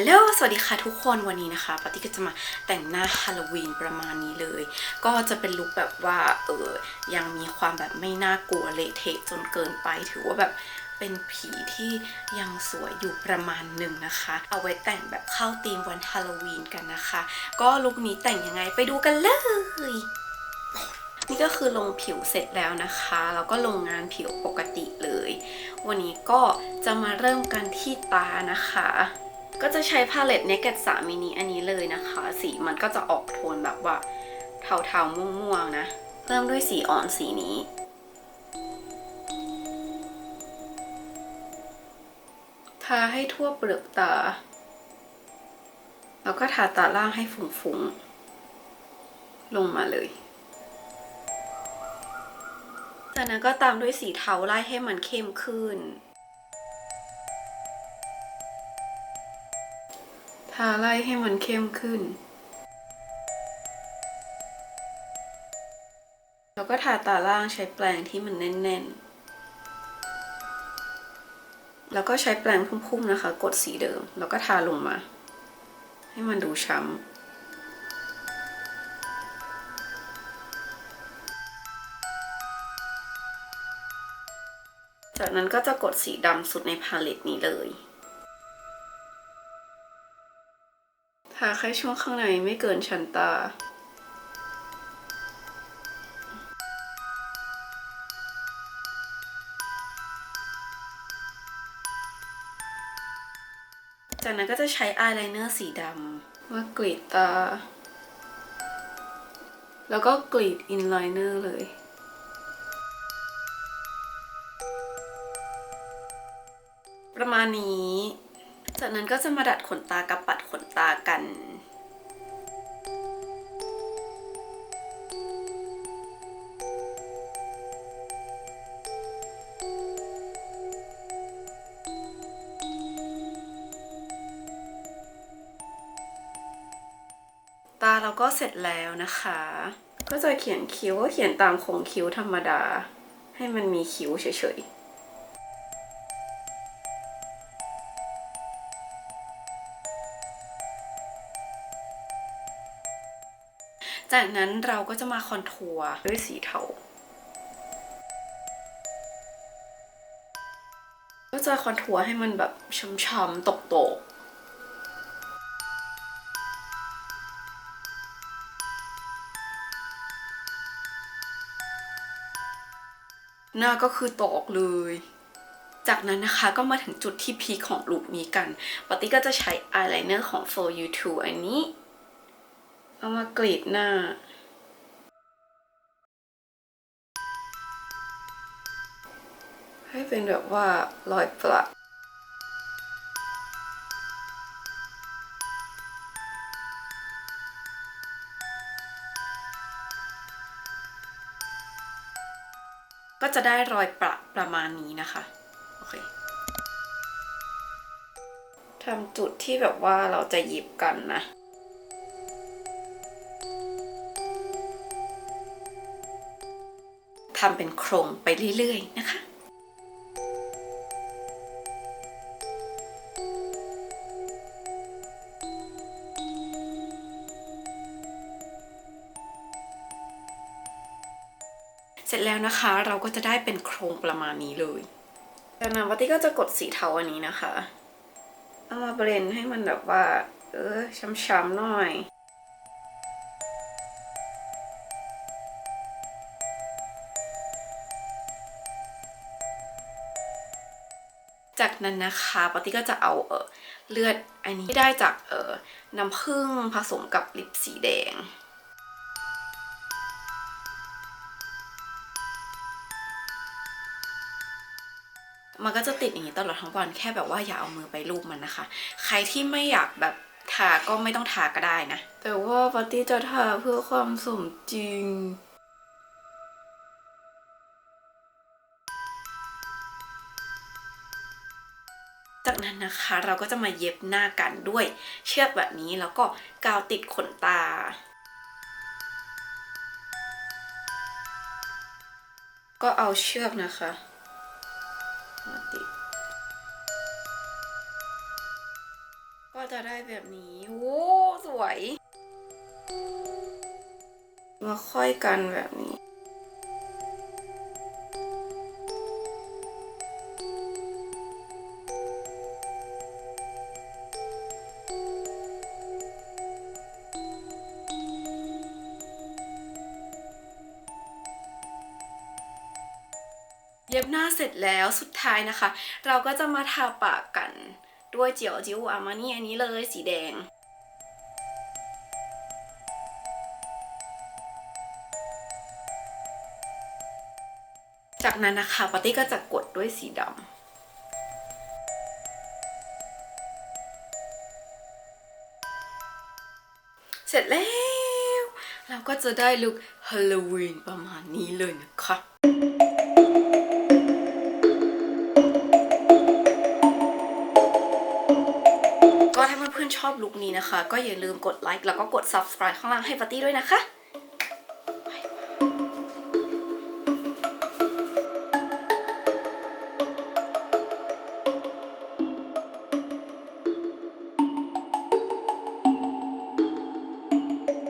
ฮัลโหล สวัสดีค่ะทุกคนวันนี้นะคะปาติก็จะมาแต่งหน้าฮาโลวีนประมาณนี้เลย ก็จะเป็นลุคแบบว่าเออยังมีความแบบไม่น่ากลัวเละเทะจนเกินไป ถือว่าแบบเป็นผีที่ยังสวยอยู่ประมาณหนึ่งนะคะ เอาไว้แต่งแบบเข้าธีมวันฮาโลวีนกันนะคะ ก็ลุคนี้แต่งยังไงไปดูกันเลยนี่ก็คือลงผิวเสร็จแล้วนะคะ แล้วก็ลงงานผิวปกติเลย วันนี้ก็จะมาเริ่มกันที่ตานะคะ ก็จะใช้พาเลต Naked 3 mini อันนี้เลยนะคะ สีมันก็จะออกโทนแบบว่าเทาๆม่วงๆนะ เริ่มด้วยสีอ่อนสีนี้ทาให้ทั่วเปลือกตา แล้วก็ทาตาล่างให้ฟุ้งๆ ลงมาเลยจากนั้นก็ตามด้วยสีเทาไล่ให้มันเข้มขึ้น ทาไล่ให้มันเข้มขึ้น แล้วก็ทาตาล่างใช้แปรงที่มันแน่นๆ แล้วก็ใช้แปรงพุ่มๆนะคะ กดสีเดิม แล้วก็ทาลงมา ให้มันดูช้ำจากนั้นก็จะกดสีดำสุดในพาเลตนี้เลย ทาแค่ช่วงข้างในไม่เกินชั้นตา จากนั้นก็จะใช้อายไลเนอร์สีดำมากรีดตา แล้วก็กรีดอินไลเนอร์เลยประมาณนี้ จากนั้นก็จะมาดัดขนตากับปัดขนตากันตาเราก็เสร็จแล้วนะคะ ก็จะเขียนคิ้วก็เขียนตามโครงคิ้วธรรมดา ให้มันมีคิ้วเฉยๆ จากนั้นเราก็จะมาคอนทัวร์ด้วยสีเทา ก็จะคอนทัวร์ให้มันแบบช้ำๆตกๆหน้าก็คือตกเลย จากนั้นนะคะก็มาถึงจุดที่พีคของลุคนี้กันปาติก็จะใช้อายไลเนอร์ของ For You To อันนี้ เอามากรีดหน้า ให้เป็นแบบว่ารอยประก็จะได้รอยประประมาณนี้นะคะ โอเคทำจุดที่แบบว่าเราจะหยิบกันนะ ทำเป็นโครงไปเรื่อยๆนะคะเสร็จแล้วนะคะเราก็จะได้เป็นโครงประมาณนี้เลยจากนั้นวัตตี้ก็จะกดสีเทาอันนี้นะคะ เอามาเบรนให้มันแบบว่า เออช้ำๆหน่อย จากนั้นนะคะปาติก็จะเอาเออเลือดอันนี้ที่ได้จากเออน้ำผึ้งผสมกับลิปสีแดงมันก็จะติดอย่างนี้ตลอดทั้งวันแค่แบบว่าอย่าเอามือไปลูบมันนะคะ ใครที่ไม่อยากแบบทาก็ไม่ต้องทาก็ได้นะ แต่ว่าปาติจะทาเพื่อความสมจริง จากนั้นนะคะเราก็จะมาเย็บหน้ากันด้วยเชือกแบบนี้แล้วก็กาวติดขนตาก็เอาเชือกนะคะมาติดก็จะได้แบบนี้โอ้สวย มาค่อยกันแบบนี้ ย็บหน้าเสร็จแล้วสุดท้ายนะคะ เราก็จะมาทาปากกันด้วยเจียวจิวอามานี่อันนี้เลยสีแดงจากนั้นนะคะปาร์ตี้ก็จะกดด้วยสีดำ เสร็จแล้ว เราก็จะได้ลุคฮาโลวีนประมาณนี้เลยนะคะ อบลุคนี้นะคะ ก็อย่าลืมกดไลค์แล้วก็กด subscribe ข้างล่างให้ปาร์ตี้ด้วยนะคะ